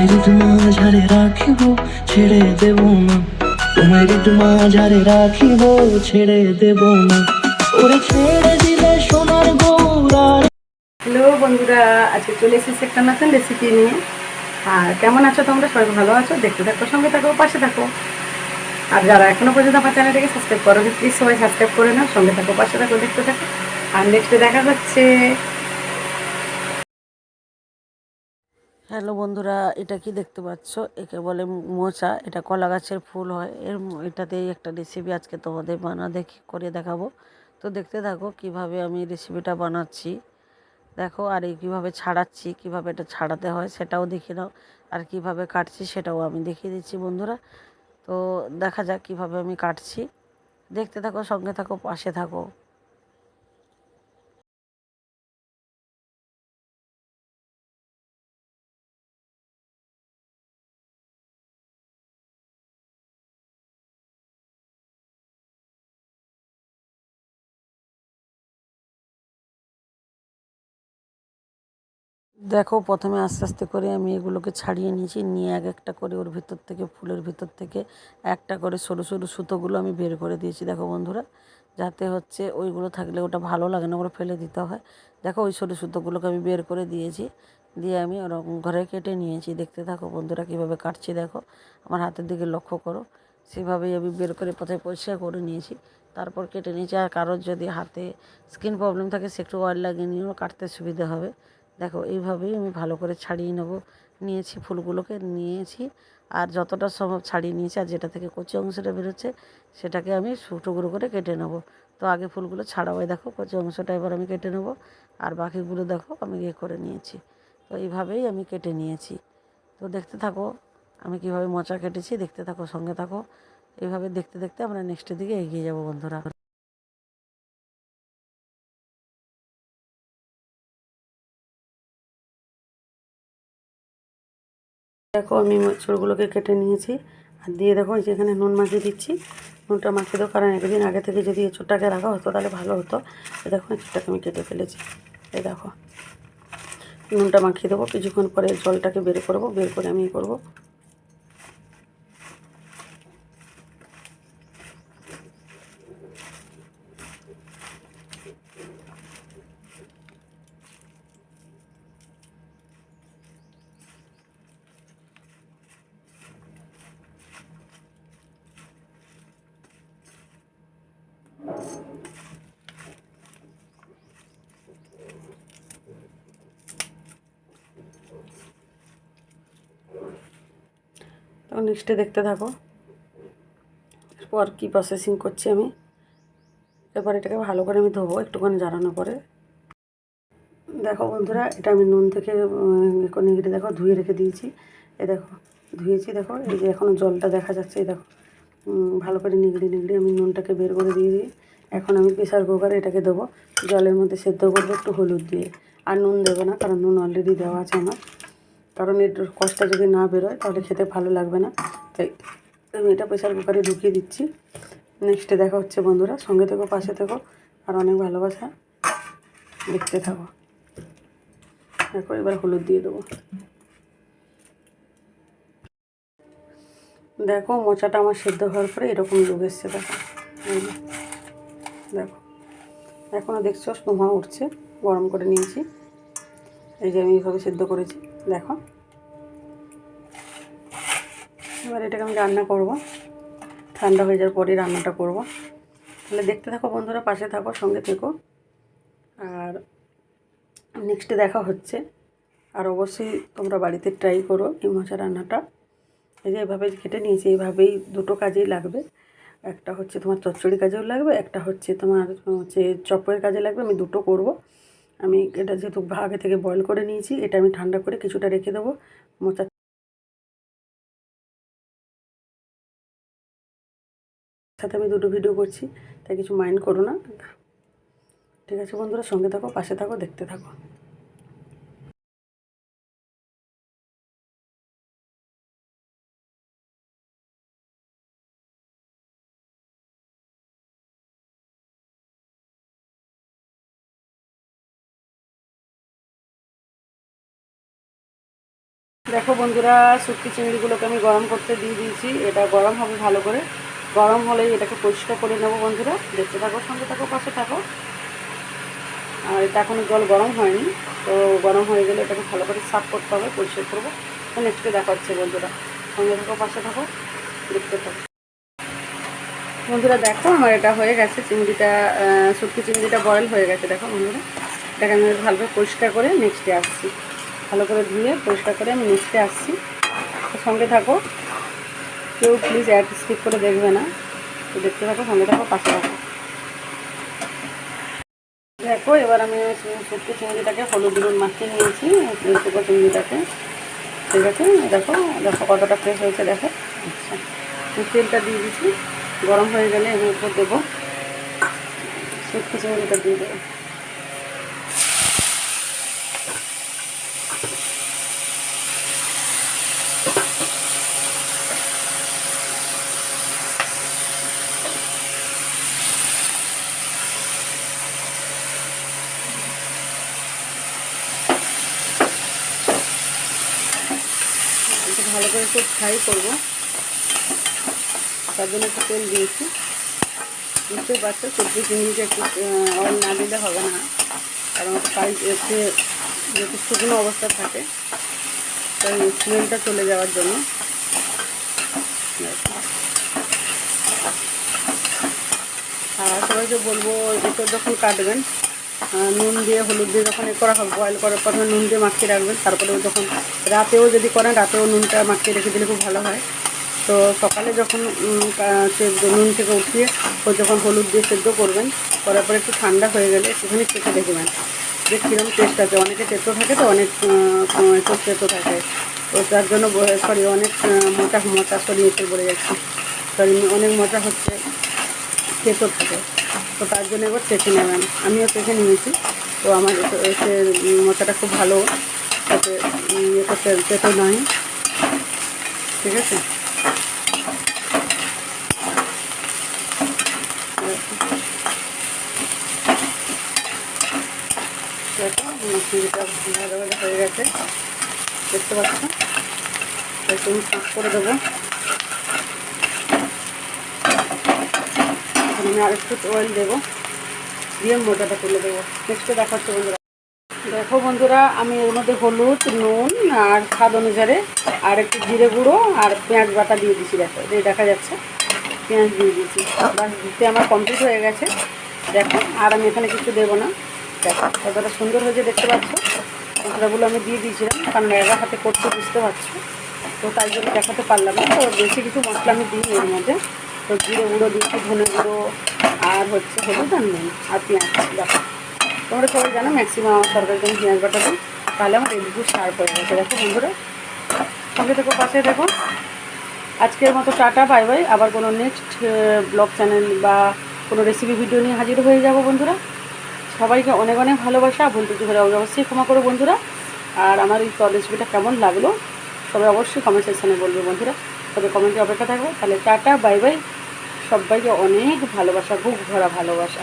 তোমায় মাঝারে রাখিব, ছেড়ে দেব না। তোমায় মাঝারে রাখিব, ছেড়ে দেব না। ওরে ছেড়ে দিলে সোনার গৌরার হ্যালো বন্ধুরা, আজকে চলে এসেছি একটা নতুন রেসিপি নিয়ে। আর কেমন আছো তোমরা? সবাই ভালো আছো? দেখতে থাকো, সঙ্গে থাকো, পাশে থাকো। আর যারা এখনও পর্যন্ত আমার চ্যানেলটাকে সাবস্ক্রাইব করো প্লিজ সবাই সাবস্ক্রাইব করে নাও, সঙ্গে থাকো, পাশে থাকো, দেখতে থাকো। আর নেক্সটে দেখা হচ্ছে হ্যালো বন্ধুরা, এটা কি দেখতে পাচ্ছ? একে বলে মোচা, এটা কলা গাছের ফুল হয়। এর এটাতেই একটা রেসিপি আজকে তোমাদের বানা দেখি করে দেখাবো। তো দেখতে থাকো কীভাবে আমি রেসিপিটা বানাচ্ছি। দেখো, আর এই কীভাবে ছাড়াচ্ছি, কীভাবে এটা ছাড়াতে হয় সেটাও দেখে নাও। আর কীভাবে কাটছি সেটাও আমি দেখিয়ে দিচ্ছি বন্ধুরা। তো দেখা যাক কীভাবে আমি কাটছি। দেখতে থাকো, সঙ্গে থাকো, পাশে থাকো। দেখো, প্রথমে আস্তে আস্তে করে আমি এগুলোকে ছাড়িয়ে নিয়েছি, নিয়ে এক একটা করে ওর ভিতর থেকে, ফুলের ভিতর থেকে একটা করে সরু সরু সুতোগুলো আমি বের করে দিয়েছি। দেখো বন্ধুরা, যাতে হচ্ছে ওইগুলো থাকলে ওটা ভালো লাগে না, ওগুলো ফেলে দিতে হয়। দেখো, ওই সরু সুতোগুলোকে আমি বের করে দিয়েছি, দিয়ে আমি ওরকম ঘরে কেটে নিয়েছি। দেখতে থাকো বন্ধুরা, কীভাবে কাটছি দেখো, আমার হাতের দিকে লক্ষ্য করো। সেভাবেই আমি বের করে প্রথমে পরিষ্কার করে নিয়েছি, তারপর কেটে নিয়েছি। আর কারোর যদি হাতে স্কিন প্রবলেম থাকে, সে একটু অয়েল লাগিয়ে নিয়েও কাটতে সুবিধা হবে। দেখো, এইভাবেই আমি ভালো করে ছাড়িয়ে নেব। নিয়েছি ফুলগুলোকে, নিয়েছি। আর যতটা সম্ভব ছাড়িয়ে নিয়েছি, আর যেটা থেকে কচি অংশটা বেরোচ্ছে, সেটাকে আমি টুকরো করে কেটে নেব। তো আগে ফুলগুলো ছাড়াবাই দেখো, কচি অংশটা এবার আমি কেটে নেব। আর বাকিগুলো দেখো, আমি ইয়ে করে নিয়েছি। তো এইভাবেই আমি কেটে নিয়েছি। তো দেখতে থাকো, আমি কীভাবে মোচা কেটেছি, দেখতে থাকো, সঙ্গে থাকো। এইভাবে দেখতে দেখতে আমরা নেক্সটের দিকে এগিয়ে যাব, বন্ধুরা। দেখো আমি চোরগুলোকে কেটে নিয়েছি। আর দিয়ে দেখো এই যে এখানে নুন মাখিয়ে দিচ্ছি। নুনটা মাখিয়ে দেবো কারণ একদিন আগে থেকে যদি এঁচুরটাকে রাখা হতো তাহলে ভালো হতো। দেখো এঁচুরটাকে আমি কেটে ফেলেছি। এই দেখো, নুনটা মাখিয়ে দেবো। কিছুক্ষণ পরে জলটাকে বের করব। বের করে আমি করব। তখন নেক্সটে দেখতে থাকো। এরপর কী প্রসেসিং করছি আমি? এরপর এটাকে ভালো করে আমি ধোবো একটুখানি জানানো পরে। দেখো বন্ধুরা, এটা আমি নুন থেকে নিগড়ে দেখো, ধুয়ে রেখে দিয়েছি। এ দেখো, ধুয়েছি, দেখো, এই যে এখনও জলটা দেখা যাচ্ছে এই দেখো। ভালো করে নিগড়ে নিগড়ে আমি নুনটাকে বের করে দিয়ে দিই। এখন আমি প্রেশার কুকারে এটাকে দেবো জলের মধ্যে সেদ্ধ করব একটু হলুদ দিয়ে। আর নুন দেবো না, কারণ নুন অলরেডি দেওয়া আছে আমার। কারণ এর কষটা যদি না বেরোয়, তাহলে খেতে ভালো লাগবে না। তাই আমি এটা প্রেশার কুকারে ঢুকিয়ে দিচ্ছি। নেক্সটে দেখা হচ্ছে বন্ধুরা, সঙ্গে থেকো, পাশে থেকো, আর অনেক ভালোবাসা। দেখতে থাকো। দেখো, এবার হলুদ দিয়ে দেবো। দেখো, মোচাটা আমার সেদ্ধ হওয়ার পরে এরকম লোক এসছে, দেখো। দেখো। এখনও দেখছ, ধোঁয়া উঠছে, গরম করে নিয়েছি। এই যে আমি এইভাবে সেদ্ধ করেছি। দেখো। এবার এটাকে আমি রান্না করব। ঠান্ডা হয়ে যাওয়ার পরেই রান্নাটা করব। তাহলে দেখতে থাকো বন্ধুরা, পাশে থাকো, সঙ্গে থেকো। আর নেক্সটে দেখা হচ্ছে। আর অবশ্যই তোমরা বাড়িতে ট্রাই করো এই মোচা রান্নাটা। এই যে এভাবে কেটে নিয়েছি এইভাবেই দুটো কাজেই লাগবে। একটা হচ্ছে তোমার চচ্চড়ি কাজেও লাগবে, একটা হচ্ছে তোমার, হচ্ছে চপের কাজে লাগবে। আমি দুটো করব। আমি এটা যেহেতু আগে থেকে বয়ল করে নিয়েছি, এটা আমি ঠান্ডা করে কিছুটা রেখে দেবো। মোচা সাথে আমি দুটো ভিডিও করছি, তাই কিছু মাইন্ড করো না। ঠিক আছে বন্ধুরা, সঙ্গে থাকো, পাশে থাকো, দেখতে থাকো। দেখো বন্ধুরা, শুটকি চিংড়িগুলোকে আমি গরম করতে দিয়ে দিয়েছি। এটা গরম হবে ভালো করে। গরম হলেই এটাকে পরিষ্কার করে নেব বন্ধুরা। দেখতে থাকো, সঙ্গে থাকো, পাশে থাকো। আর এটা এখনও জল গরম হয়নি, তো গরম হয়ে গেলে এটাকে ভালো করে সাফ করতে হবে, পরিষ্কার করব। তো নেক্সটে দেখা হচ্ছে বন্ধুরা। সঙ্গে থাকো, পাশে থাকো, দেখতে থাকো। বন্ধুরা, দেখো আমার এটা হয়ে গেছে চিংড়িটা শুটকি চিংড়িটা বয়েল হয়ে গেছে। দেখো বন্ধুরা, এটাকে আমি ভালো করে পরিষ্কার করে নেক্সটে আসছি। ভালো করে ধুয়ে পরিষ্কার করে আমি নেক্সটে আসছি। সঙ্গে থাকো। কেউ প্লিজ অ্যাড স্কিপ করে দেখবে না। তো দেখতে থাকো, সঙ্গে থাকো, পাশে থাকো। দেখো, এবার আমি শুটকি চিংড়িটাকে হলুদ নুন মাখিয়ে নিয়েছি শুকো চিংড়িটাকে। ঠিক আছে? দেখো দেখো কতটা ফ্রেশ হয়েছে, দেখো। আচ্ছা তেলটা দিয়ে দিচ্ছি। গরম হয়ে গেলে এর উপর দেবো। শুটকি চিংড়িটা দিয়ে দেবো। করে ফ্রাই করব। তার জন্য একটু তেল দিয়েছি। বুঝতেই পারছ, সবজি চিংড়িতে একটু অয়েল না দিলে হবে না। কারণ ফ্রাই এতে যেহেতু শুকনো অবস্থা থাকে, তাই স্মেলটা চলে যাওয়ার জন্য। আর সবাইকে বলব এঁচড় যখন কাটবেন নুন দিয়ে, হলুদ দিয়ে যখন এ করা হবে বয়েল করার পর নুন দিয়ে মাখিয়ে রাখবেন। তারপরে যখন রাতেও যদি করেন, রাতেও নুনটা মাখিয়ে রেখে দিলে খুব ভালো হয়। তো সকালে যখন সেদ্ধ, নুন থেকে উঠিয়ে ও যখন হলুদ দিয়ে সেদ্ধ করবেন, করার পরে একটু ঠান্ডা হয়ে গেলে সেখানে চেখে দেখবেন। যে কীরকম টেস্ট আছে। অনেকে তেতো থাকে তো, অনেক একটু তেতো থাকে। তো তার জন্য সরি অনেক মোটা মোটা সরি এতে পড়ে যাচ্ছে। সরি অনেক মোটা হচ্ছে। তেতো থাকে। তো তার জন্য এবার চেখে নেবেন আমিও চেখে নিয়েছি। তো আমার এতে মোচাটা খুব ভালো। তাতে ইয়ে করতে তেতো নয়। ঠিক আছে? দেখো মুসুরিটা ভালো ভালো হয়ে গেছে। দেখতে পাচ্ছ? একটু ফাঁক করে দেবো। আমি আরেকটু অয়েল দেবো। দিয়ে মোটাটা তুলে দেবো। নেক্সটে দেখাচ্ছে বন্ধুরা। দেখো বন্ধুরা, আমি এর মধ্যে হলুদ, নুন আর স্বাদ অনুসারে আর একটু জিরে গুঁড়ো আর পেঁয়াজ বাটা দিয়ে দিয়েছি দেখো, এই দেখা যাচ্ছে, পেঁয়াজ দিয়ে দিয়েছি। বাস দিতে আমার কমপ্লিট হয়ে গেছে। দেখো, আর আমি এখানে কিছু দেবো না। দেখো, কতটা সুন্দর হয়েছে দেখতে পাচ্ছ? মশলাগুলো আমি দিয়ে দিয়েছিলাম, কারণ একা হাতে করতে বুঝতে পারছ। তো তাই জন্য দেখাতে পারলাম না। তো বেশি কিছু মশলা আমি দিই এর মধ্যে। তো জিরে গুঁড়ো দিয়েছি ধনে গুঁড়ো, আর হচ্ছে হলুদ আর নুন আর পেঁয়াজ, দেখো। তোমরা সবাই জানো ম্যাক্সিমাম আমার তরকারিতে আমি পেঁয়াজ বাটা দিই, তাহলে আমার রেডিপু শার্প হয়ে গেছে। দেখো বন্ধুরা, সঙ্গে থেকো, পাশে দেখো আজকের মতো টাটা বাই বাই আবার কোনো নেক্সট ব্লগ চ্যানেল বা কোনো রেসিপি ভিডিও নিয়ে হাজির হয়ে যাব বন্ধুরা। সবাইকে অনেক অনেক ভালোবাসা। ভুল ত্রুটি হলে অবশ্যই ক্ষমা করো বন্ধুরা। আর আমার এই রেসিপিটা কেমন লাগল, সবাই অবশ্যই কমেন্ট সেকশানে বলবে বন্ধুরা। তবে কমেন্টে অপেক্ষা থাকব তাহলে টাটা বাই বাই সবাইকে অনেক ভালোবাসা বুক ভরা ভালোবাসা।